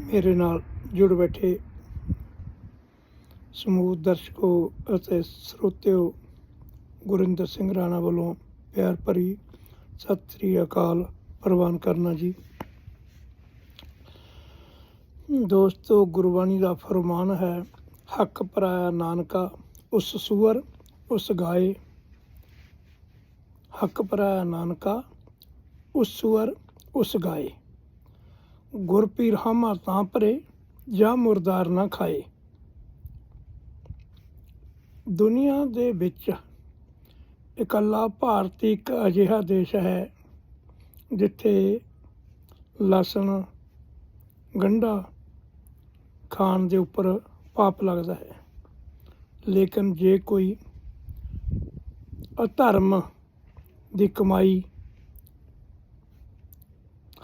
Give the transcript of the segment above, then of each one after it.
ਮੇਰੇ ਨਾਲ ਜੁੜ ਬੈਠੇ। ਸਮੂਹ ਦਰਸ਼ਕੋ ਅਤੇ ਸਰੋਤਿਓ ਗੁਰਿੰਦਰ ਸਿੰਘ ਰਾਣਾ ਵੱਲੋਂ ਪਿਆਰ ਭਰੀ ਸਤਿ ਸ੍ਰੀ ਅਕਾਲ ਪ੍ਰਵਾਨ ਕਰਨਾ ਜੀ। ਦੋਸਤੋ, ਗੁਰਬਾਣੀ ਦਾ ਫਰਮਾਨ ਹੈ, ਹੱਕ ਪਰਾਇਆ ਨਾਨਕਾ, ਉਸ ਸੂਰ ਉਸ ਗਾਏ। ਹੱਕ ਪਰਾਇਆ ਨਾਨਕਾ, ਉਸ ਸੂਰ ਉਸ ਗਾਏ। ਗੁਰਪੀਰ ਹਾਮਾ ਤਾਂ ਭਰੇ ਜਾਂ ਮੁਰਦਾਰ ਨਾ ਖਾਏ। ਦੁਨੀਆ ਦੇ ਵਿੱਚ ਇਕੱਲਾ ਭਾਰਤ ਇੱਕ ਅਜਿਹਾ ਦੇਸ਼ ਹੈ ਜਿੱਥੇ ਲਸਣ, ਗੰਢਾ ਖਾਣ ਦੇ ਉੱਪਰ ਪਾਪ ਲੱਗਦਾ ਹੈ। ਲੇਕਿਨ ਜੇ ਕੋਈ ਅਧਰਮ ਦੀ ਕਮਾਈ,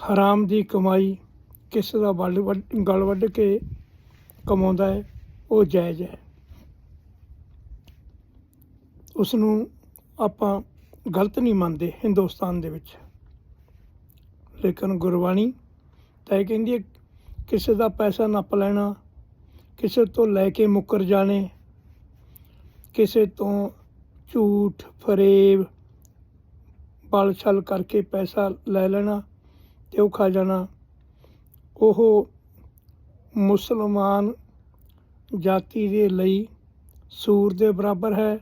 ਹਰਾਮ ਦੀ ਕਮਾਈ ਕਿਸੇ ਦਾ ਵੱਲ ਵੱਢ- ਗਲ ਵੱਢ ਕੇ ਕਮਾਉਂਦਾ ਹੈ, ਉਹ ਜਾਇਜ਼ ਹੈ। ਉਸ ਨੂੰ ਆਪਾਂ ਗਲਤ ਨਹੀਂ ਮੰਨਦੇ ਹਿੰਦੁਸਤਾਨ ਦੇ ਵਿੱਚ। ਲੇਕਿਨ ਗੁਰਬਾਣੀ ਤਾਂ ਇਹ ਕਹਿੰਦੀ ਹੈ, ਕਿਸੇ ਦਾ ਪੈਸਾ ਨੱਪ ਲੈਣਾ, ਕਿਸੇ ਤੋਂ ਲੈ ਕੇ ਮੁੱਕਰ ਜਾਣੇ, ਕਿਸੇ ਤੋਂ ਝੂਠ, ਫਰੇਬ ਬਲ ਛਲ ਕਰਕੇ ਪੈਸਾ ਲੈ ਲੈਣਾ ਤੇ ਉਹ ਖਾ ਜਾਣਾ। ਉਹ ਮੁਸਲਮਾਨ ਜਾਤੀ ਦੇ ਲਈ ਸੂਰ ਦੇ ਬਰਾਬਰ ਹੈ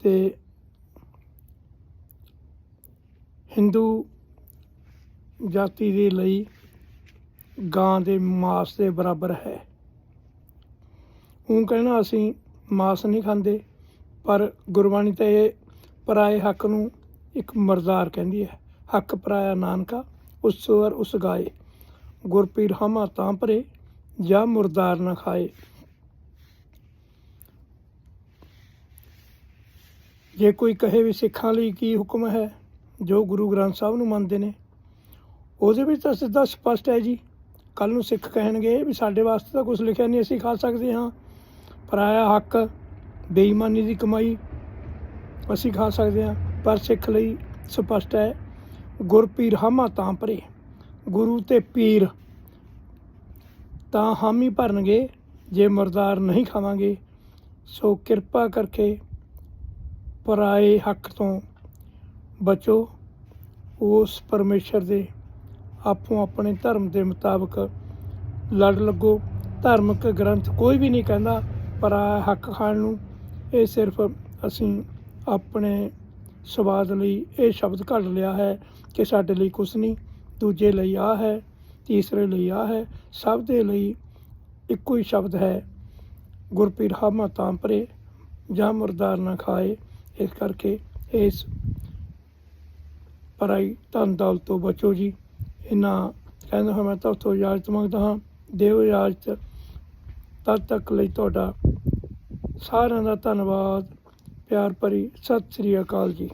ਤੇ ਹਿੰਦੂ ਜਾਤੀ ਦੇ ਲਈ ਗਾਂ ਦੇ ਮਾਸ ਦੇ ਬਰਾਬਰ ਹੈ। ਉਹ ਕਹਿਣਾ ਅਸੀਂ ਮਾਸ ਨਹੀਂ ਖਾਂਦੇ, ਪਰ ਗੁਰਬਾਣੀ ਤਾਂ ਇਹ ਪਰਾਏ ਹੱਕ ਨੂੰ ਇੱਕ ਮਰਦਾਰ ਕਹਿੰਦੀ ਹੈ। ਹੱਕ ਪਰਾਇਆ ਨਾਨਕਾ, ਉਸ ਸਵਰ ਉਸ ਗਾਏ। ਗੁਰਪੀਰ ਹਮਾ ਤਾਂ ਭਰੇ ਜਾਂ ਮੁਰਦਾਰ ਨਾ ਖਾਏ। ਜੇ ਕੋਈ ਕਹੇ ਵੀ ਸਿੱਖਾਂ ਲਈ ਕੀ ਹੁਕਮ ਹੈ, ਜੋ ਗੁਰੂ ਗ੍ਰੰਥ ਸਾਹਿਬ ਨੂੰ ਮੰਨਦੇ ਨੇ, ਉਹਦੇ ਵਿੱਚ ਤਾਂ ਸਿੱਧਾ ਸਪਸ਼ਟ ਹੈ ਜੀ। ਕੱਲ ਨੂੰ ਸਿੱਖ ਕਹਿਣਗੇ ਵੀ ਸਾਡੇ ਵਾਸਤੇ ਤਾਂ ਕੁਝ ਲਿਖਿਆ ਨਹੀਂ, ਅਸੀਂ ਖਾ ਸਕਦੇ ਹਾਂ। ਪਰਾਇਆ ਹੱਕ, ਬੇਈਮਾਨੀ ਦੀ ਕਮਾਈ, ਅਸੀਂ ਖਾ ਸਕਦੇ ਹਾਂ। ਪਰ ਸਿੱਖ ਲਈ ਸਪਸ਼ਟ ਹੈ ਗੁਰਪੀਰ ਹਮਾ ਤਾਂ ਪਰੇ ਗੁਰੂ ਤੇ ਪੀਰ ਤਾਂ ਹਾਮੀ ਭਰਨਗੇ, ਜੇ ਮਰਦਾਰ ਨਹੀਂ ਖਾਵਾਂਗੇ। ਸੋ ਕਿਰਪਾ ਕਰਕੇ ਪਰਾਏ ਹੱਕ ਤੋਂ ਬਚੋ। ਉਸ ਪਰਮੇਸ਼ਰ ਦੇ ਆਪੋ ਆਪਣੇ ਧਰਮ ਦੇ ਮੁਤਾਬਕ ਲੜ ਲੱਗੋ। ਧਾਰਮਿਕ ਗ੍ਰੰਥ ਕੋਈ ਵੀ ਨਹੀਂ ਕਹਿੰਦਾ ਪਰਾਇਆ ਹੱਕ ਖਾਣ ਨੂੰ। ਇਹ ਸਿਰਫ ਅਸੀਂ ਆਪਣੇ ਸਵਾਦ ਲਈ ਇਹ ਸ਼ਬਦ ਘੜ ਲਿਆ ਹੈ ਕਿ ਸਾਡੇ ਲਈ ਕੁਛ ਨਹੀਂ, ਦੂਜੇ ਲਈ ਆ ਹੈ। ਤੀਸਰੇ ਲਈ ਆ ਹੈ। ਸਭ ਦੇ ਲਈ ਇੱਕੋ ਹੀ ਸ਼ਬਦ ਹੈ ਗੁਰਪੀਰ ਹਾਮਾ ਤਾਂ ਪਰੇ, ਜਾਂ ਮੁਰਦਾਰ ਨਾ ਖਾਏ। ਇਸ ਕਰਕੇ ਇਸ ਪਰਾਈ ਧਨ ਦੌਲਤ ਤੋਂ ਬਚੋ ਜੀ। ਇਹਨਾਂ ਕਹਿੰਦਾ ਹਾਂ ਮੈਂ ਤਾਂ ਤੋਂ ਇਜਾਜ਼ਤ ਮੰਗਦਾ ਹਾਂ। ਦਿਓ ਇਜਾਜ਼ਤ ਤਦ ਤੱਕ ਲਈ ਤੁਹਾਡਾ ਸਾਰਿਆਂ ਦਾ ਧੰਨਵਾਦ, ਪਿਆਰ ਭਰੀ ਸਤਿ ਸ੍ਰੀ ਅਕਾਲ ਜੀ।